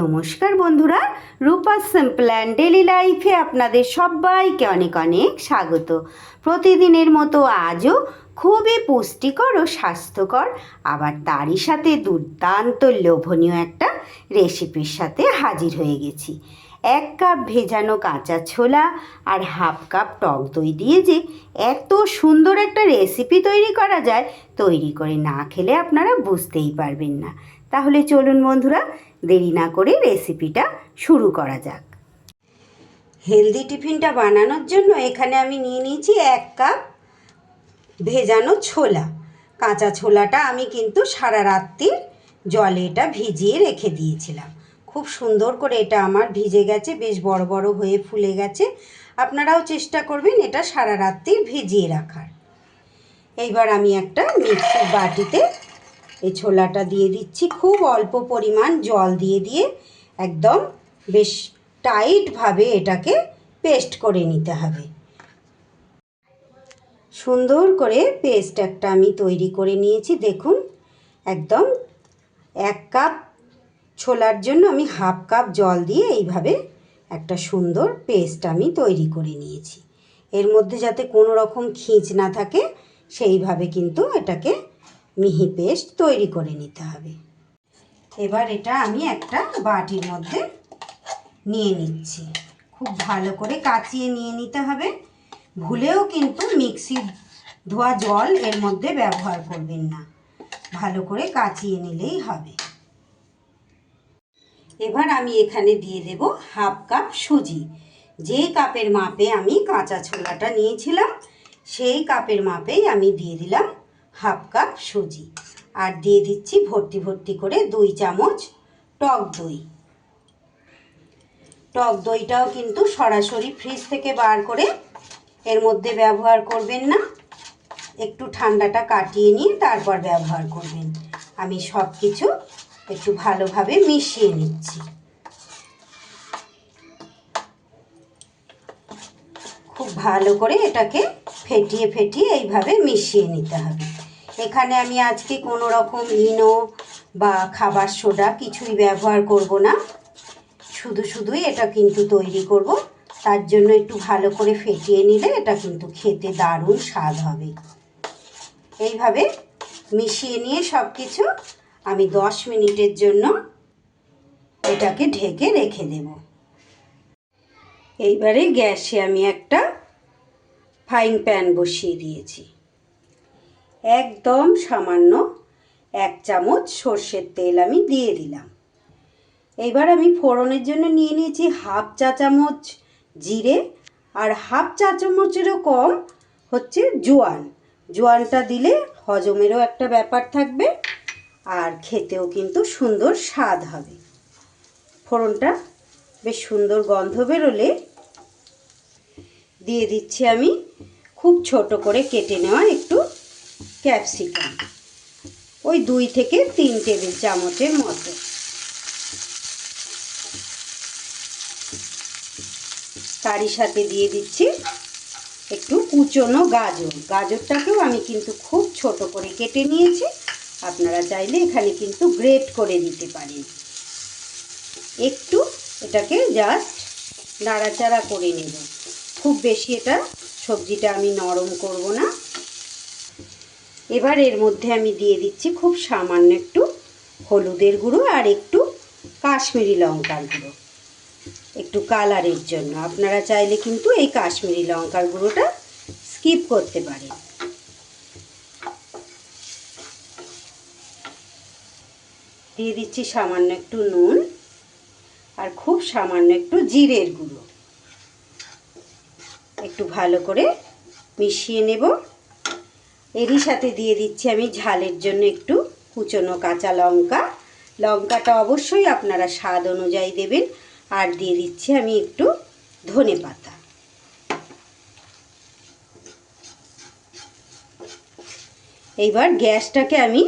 নমস্কার বন্ধুরা, রূপা simple and daily লাইফে আপনাদের সবাইকে অনেক অনেক স্বাগত। প্রতিদিনের মতো আজও খুবই পুষ্টিকর ও স্বাস্থ্যকর, আবার তারই সাথে দুর্দান্ত লোভনীয় একটা রেসিপির সাথে হাজির হয়ে গেছি। এক কাপ ভেজানো কাঁচা ছোলা আর হাফ কাপ টক দই দিয়ে যে এত সুন্দর একটা রেসিপি তৈরি করা যায়, তৈরি করে না খেলে আপনারা বুঝতেই পারবেন না। তাহলে চলুন বন্ধুরা দেরি না করে রেসিপিটা শুরু করা যাক। হেলদি টিফিনটা বানানোর জন্য এখানে আমি নিয়ে নিয়েছি এক কাপ ভেজানো ছোলা। কাঁচা ছোলাটা আমি কিন্তু সারা রাত্রির জলে এটা ভিজিয়ে রেখে দিয়েছিলাম। খুব সুন্দর করে এটা আমার ভিজে গেছে, বেশ বড় বড় হয়ে ফুলে গেছে। আপনারাও চেষ্টা করবেন এটা সারা রাত্রির ভিজিয়ে রাখার। এইবার আমি একটা মিক্সির বাটিতে এই ছোলাটা দিয়ে দিচ্ছি। খুব অল্প পরিমাণ জল দিয়ে দিয়ে একদম বেশ টাইটভাবে এটাকে পেস্ট করে নিতে হবে। সুন্দর করে পেস্ট একটা আমি তৈরি করে নিয়েছি। দেখুন, একদম এক কাপ ছোলার জন্য আমি হাফ কাপ জল দিয়ে এইভাবে একটা সুন্দর পেস্ট আমি তৈরি করে নিয়েছি। এর মধ্যে যাতে কোনো রকম খিঁচ না থাকে, সেইভাবে কিন্তু এটাকে মিহি পেস্ট তৈরি করে নিতে হবে। এবার এটা আমি একটা বাটির মধ্যে নিয়ে নিচ্ছি। খুব ভালো করে কাচিয়ে নিয়ে নিতে হবে। ভুলেও কিন্তু মিক্সির ধোয়া জল এর মধ্যে ব্যবহার করবেন না। ভালো করে কাচিয়ে নিলেই হবে। এবার আমি এখানে দিয়ে দেব হাফ কাপ সুজি। যে কাপের মাপে আমি কাঁচা ছোলাটা নিয়েছিলাম, সেই কাপের মাপেই আমি দিয়ে দিলাম হাফ কাপ সুজি। আর দিয়ে দিচ্ছি ভর্তি ভর্তি করে দুই চামচ টক দই। টক দইটাও কিন্তু সরাসরি ফ্রিজ থেকে বার করে এর মধ্যে ব্যবহার করবেন না। একটু ঠান্ডাটা কাটিয়ে নিয়ে তারপর ব্যবহার করবেন। আমি সব কিছু একটু ভালোভাবে মিশিয়ে নিচ্ছি। খুব ভালো করে এটাকে ফেটিয়ে ফেটিয়ে এইভাবে মিশিয়ে নিতে হবে। এখানে আমি আজকে কোনো রকম ইনো বা খাবার সোডা কিছুই ব্যবহার করব না। শুধু শুধুই এটা কিন্তু তৈরি করব। তার জন্য একটু ভালো করে ফেটিয়ে নিলে এটা কিন্তু খেতে দারুণ স্বাদ হবে। এইভাবে মিশিয়ে নিয়ে সব কিছু আমি দশ মিনিটের জন্য এটাকে ঢেকে রেখে দেব। এইবারে গ্যাসে আমি একটা ফ্রাইং প্যান বসিয়ে দিয়েছি। একদম সামান্য এক চামচ সর্ষের তেল আমি দিয়ে দিলাম। এইবার আমি ফোড়নের জন্য নিয়ে নিয়েছি হাফ চা চামচ জিরে আর হাফ চা চামচেরও কম হচ্ছে জোয়ান। জোয়ানটা দিলে হজমেরও একটা ব্যাপার থাকবে আর খেতেও কিন্তু সুন্দর স্বাদ হবে। ফোড়নটা বেশ সুন্দর গন্ধ বেরোলে দিয়ে দিচ্ছি আমি খুব ছোট করে কেটে নেওয়া একটু ক্যাপসিকাম। ওই দুই থেকে তিন টেবিল চামচের মতো। তারই সাথে দিয়ে দিচ্ছি একটু কুচনো গাজর। গাজরটাকেও আমি কিন্তু খুব ছোট করে কেটে নিয়েছি। আপনারা চাইলে এখানে কিন্তু গ্রেট করে দিতে পারেন। একটু এটাকে জাস্ট নাড়াচাড়া করে নেব। খুব বেশি এটা সবজিটা আমি নরম করব না। এবার এর মধ্যে আমি দিয়ে দিচ্ছি খুব সামান্য একটু হলুদের গুঁড়ো আর একটু কাশ্মীরি লঙ্কার গুঁড়ো। একটু কালারের জন্য। আপনারা চাইলে কিন্তু এই কাশ্মীরি লঙ্কার গুঁড়োটা স্কিপ করতে পারেন। দিয়ে দিচ্ছি সামান্য একটু নুন আর খুব সামান্য একটু জিরের গুঁড়ো। একটু ভালো করে মিশিয়ে নেব। এরই সাথে দিয়ে দিচ্ছি আমি ঝালের জন্য একটু কুচনো কাঁচা লঙ্কা। লঙ্কাটা অবশ্যই আপনারা স্বাদ অনুযায়ী দেবেন। আর দিয়ে দিচ্ছি আমি একটু ধনে পাতা। এইবার গ্যাসটাকে আমি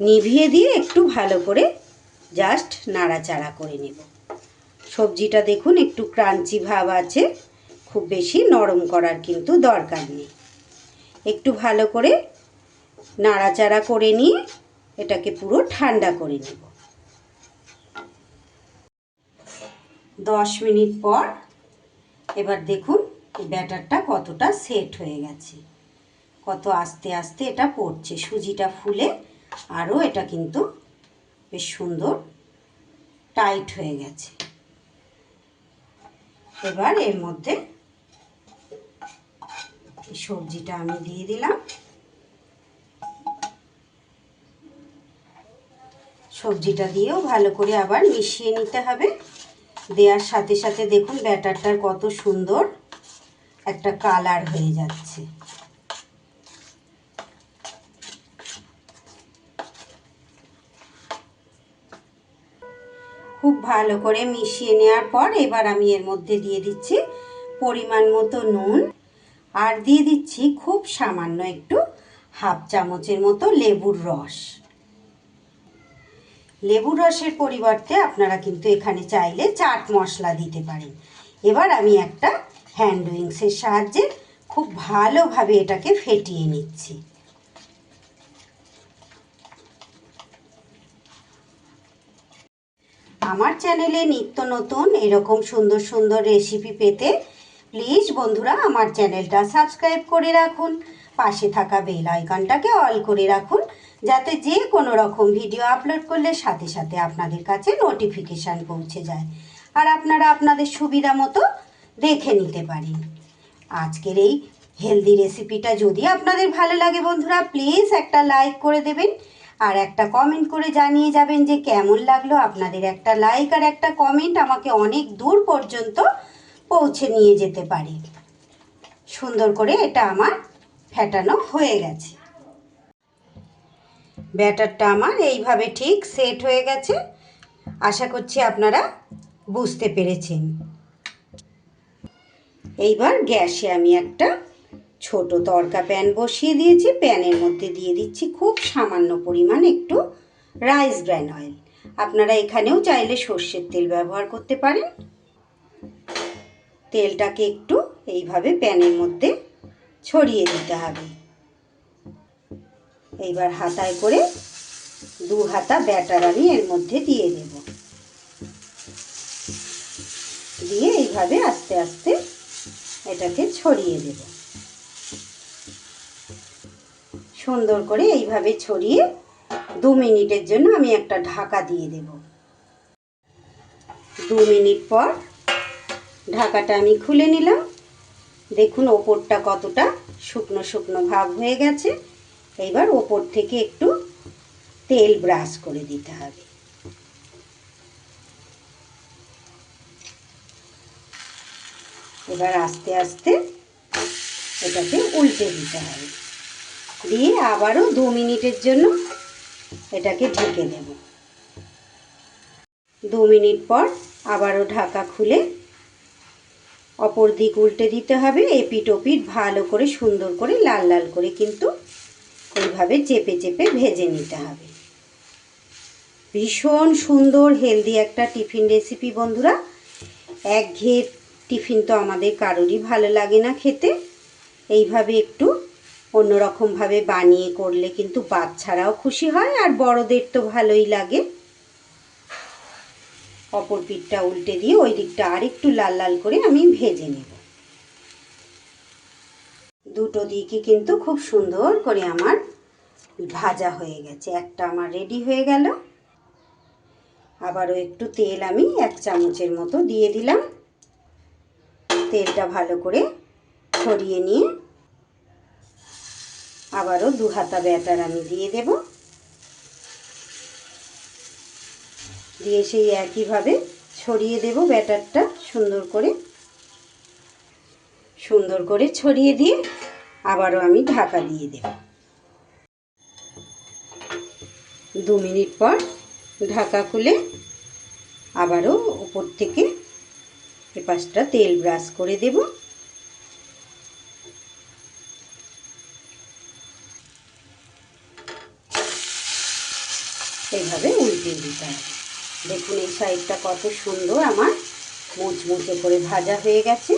নিভিয়ে দিয়ে একটু ভালো করে জাস্ট নাড়াচাড়া করে নেব। সবজিটা দেখুন, একটু ক্রাঞ্চি ভাব আছে। খুব বেশি নরম করার কিন্তু দরকার নেই। একটু ভালো করে নাড়াচাড়া করে নিয়ে এটাকে পুরো ঠান্ডা করে নেব। দশ মিনিট পর এবার দেখুন ব্যাটারটা কতটা সেট হয়ে গেছে। কত আস্তে আস্তে এটা পড়ছে। সুজিটা ফুলে আরও এটা কিন্তু বেশ সুন্দর টাইট হয়ে গেছে। এবার এর মধ্যে সবজিটা আমি দিয়ে দিলাম। সবজিটা দিয়েও ভালো করে আবার মিশিয়ে নিতে হবে। দেওয়ার সাথে সাথে দেখুন ব্যাটারটার কত সুন্দর একটা কালার হয়ে যাচ্ছে। খুব ভালো করে মিশিয়ে নেওয়ার পর এবার আমি এর মধ্যে দিয়ে দিচ্ছি পরিমাণ মতো নুন। আর দিয়ে দিচ্ছি খুব সামান্য একটু হাফ চামচের মতো লেবুর রস। লেবুর রসের পরিবর্তে আপনারা কিন্তু এখানে চাইলে চাট মশলা দিতে পারেন। এবার আমি একটা হ্যান্ড উইংসের সাহায্যে খুব ভালোভাবে এটাকে ফেটিয়ে নিচ্ছি। আমার চ্যানেলে নিত্য নতুন এরকম সুন্দর সুন্দর রেসিপি পেতে প্লিজ বন্ধুরা আমার চ্যানেলটা সাবস্ক্রাইব করে রাখুন, পাশে থাকা বেল আইকনটাকে অল করে রাখুন, যাতে যে কোনো রকম ভিডিও আপলোড করলে সাথে সাথে আপনাদের কাছে নোটিফিকেশান পৌঁছে যায় আর আপনারা আপনাদের সুবিধা মতো দেখে নিতে পারেন। আজকের এই হেলদি রেসিপিটা যদি আপনাদের ভালো লাগে বন্ধুরা প্লিজ একটা লাইক করে দেবেন আর একটা কমেন্ট করে জানিয়ে যাবেন যে কেমন লাগল আপনাদের একটা লাইক আর একটা কমেন্ট আমাকে অনেক দূর পর্যন্ত পৌঁছে নিয়ে যেতে পারে। সুন্দর করে এটা আমার ফেটানো হয়ে গেছে। ব্যাটারটা আমার এইভাবে ঠিক সেট হয়ে গেছে। আশা করছি আপনারা বুঝতে পেরেছেন। এইবার গ্যাসে আমি একটা ছোট তরকা প্যান বসিয়ে দিয়েছি। প্যানের মধ্যে দিয়ে দিচ্ছি খুব সামান্য পরিমাণ একটু রাইস ব্র্যান অয়েল। আপনারা এখানেও চাইলে সর্ষের তেল ব্যবহার করতে পারেন। তেলটাকে একটু এইভাবে প্যানের মধ্যে ছড়িয়ে দিতে হবে। এইবার হাতায় করে দু হাতা ব্যাটার আমি এর মধ্যে দিয়ে দেব। দিয়ে এইভাবে আস্তে আস্তে এটাকে ছড়িয়ে দেব। সুন্দর করে এইভাবে ছড়িয়ে দু মিনিটের জন্য আমি একটা ঢাকা দিয়ে দেব। দু মিনিট পর ঢাকাটা আমি খুলে নিলাম। দেখুন ওপরটা কতটা শুকনো শুকনো ভাব হয়ে গেছে। এইবার ওপর থেকে একটু তেল ব্রাশ করে দিতে হবে। এবার আস্তে আস্তে এটাকে উল্টে দিতে হবে। দিয়ে আবারও দু মিনিটের জন্য এটাকে ঢেকে দেব দু মিনিট পর আবারও ঢাকা খুলে অপর দিক উল্টে দিতে হবে এপিট ওপিট ভালো করে সুন্দর করে লাল লাল করে কিন্তু এইভাবে চেপে চেপে ভেজে নিতে হবে। ভীষণ সুন্দর হেলদি একটা টিফিন রেসিপি বন্ধুরা। একঘেয়ে টিফিন তো আমাদের কারোরই ভালো লাগে না খেতে। এইভাবে একটু অন্যরকমভাবে বানিয়ে করলে কিন্তু বাচ্চারাও খুশি হয় আর বড়দের তো ভালোই লাগে। অপর পিঠটা উল্টে দিয়ে ওই দিকটা আরেকটু লাল লাল করে আমি ভেজে নেব। দুটো দিকই কিন্তু খুব সুন্দর করে আমার ভাজা হয়ে গেছে। একটা আমার রেডি হয়ে গেল। আবারও একটু তেল আমি এক চামচের মতো দিয়ে দিলাম। তেলটা ভালো করে ছড়িয়ে নিয়ে আবারও দু হাতা ব্যাটার আমি দিয়ে দেব। দিয়ে সেই একইভাবে ছড়িয়ে দেব ব্যাটারটা সুন্দর করে। সুন্দর করে ছড়িয়ে দিয়ে আবারও আমি ঢাকা দিয়ে দেব। দু মিনিট পর ঢাকা খুলে আবারও উপর থেকে এপাশটা তেল ব্রাশ করে দেব। এইভাবে উল্টে দিতে হবে। দেখুন এই সাইডটা কত সুন্দর আমার মুচমুচে করে ভাজা হয়ে গেছে।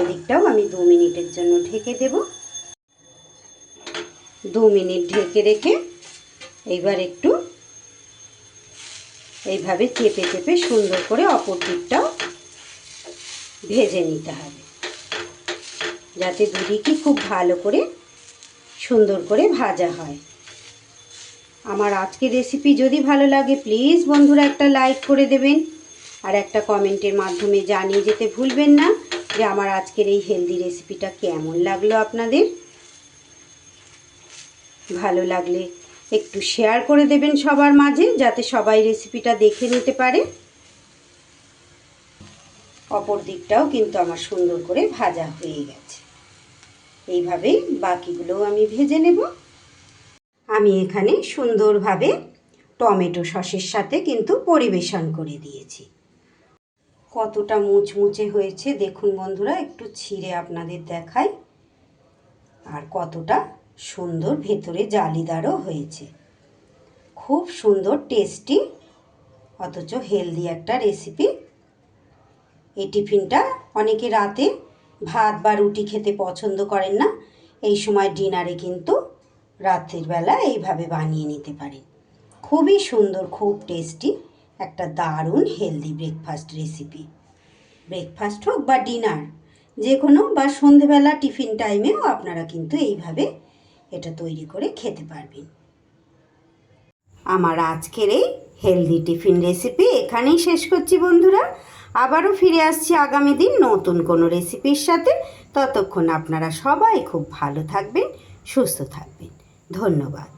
এদিকটাও আমি দু মিনিটের জন্য ঢেকে দেব। দু মিনিট ঢেকে রেখে এইবার একটু এইভাবে চেপে চেপে সুন্দর করে অপর দিকটাও ভেজে নিতে হবে। যাতে দুদিকই খুব ভালো করে সুন্দর করে ভাজা হয়। আমার আজকের রেসিপি যদি ভালো লাগে প্লিজ বন্ধুরা একটা লাইক করে দেবেন আর একটা কমেন্টের মাধ্যমে জানিয়ে যেতে ভুলবেন না যে আমার আজকের এই হেলদি রেসিপিটা কেমন লাগল আপনাদের। ভালো লাগলে একটু শেয়ার করে দেবেন সবার মাঝে, যাতে সবাই রেসিপিটা দেখে নিতে পারে। অপর দিকটাও কিন্তু আমার সুন্দর করে ভাজা হয়ে গেছে। এইভাবেই বাকিগুলোও আমি ভেজে নেব। আমি এখানে সুন্দরভাবে টমেটো সসের সাথে কিন্তু পরিবেশন করে দিয়েছি। কতটা মুচমুচে হয়েছে দেখুন বন্ধুরা, একটু ছিঁড়ে আপনাদের দেখাই। আর কতটা সুন্দর ভেতরে জালিদারও হয়েছে। খুব সুন্দর টেস্টি, অথচ হেলদি একটা রেসিপি। এই টিফিনটা অনেকে রাতে ভাত বা রুটি খেতে পছন্দ করেন না, এই সময় ডিনারে কিন্তু রাত্রির বেলা এইভাবে বানিয়ে নিতে পারেন খুবই সুন্দর, খুব টেস্টি একটা দারুণ হেলদি ব্রেকফাস্ট রেসিপি ব্রেকফাস্ট হোক বা ডিনার যে কোনো বা সন্ধেবেলা টিফিন টাইমেও আপনারা কিন্তু এইভাবে এটা তৈরি করে খেতে পারবেন। আমার আজকের এই হেলদি টিফিন রেসিপি এখানেই শেষ করছি বন্ধুরা। আবারও ফিরে আসছি আগামী দিন নতুন কোনো রেসিপির সাথে। ততক্ষণ আপনারা সবাই খুব ভালো থাকবেন, সুস্থ থাকবেন। ধন্যবাদ।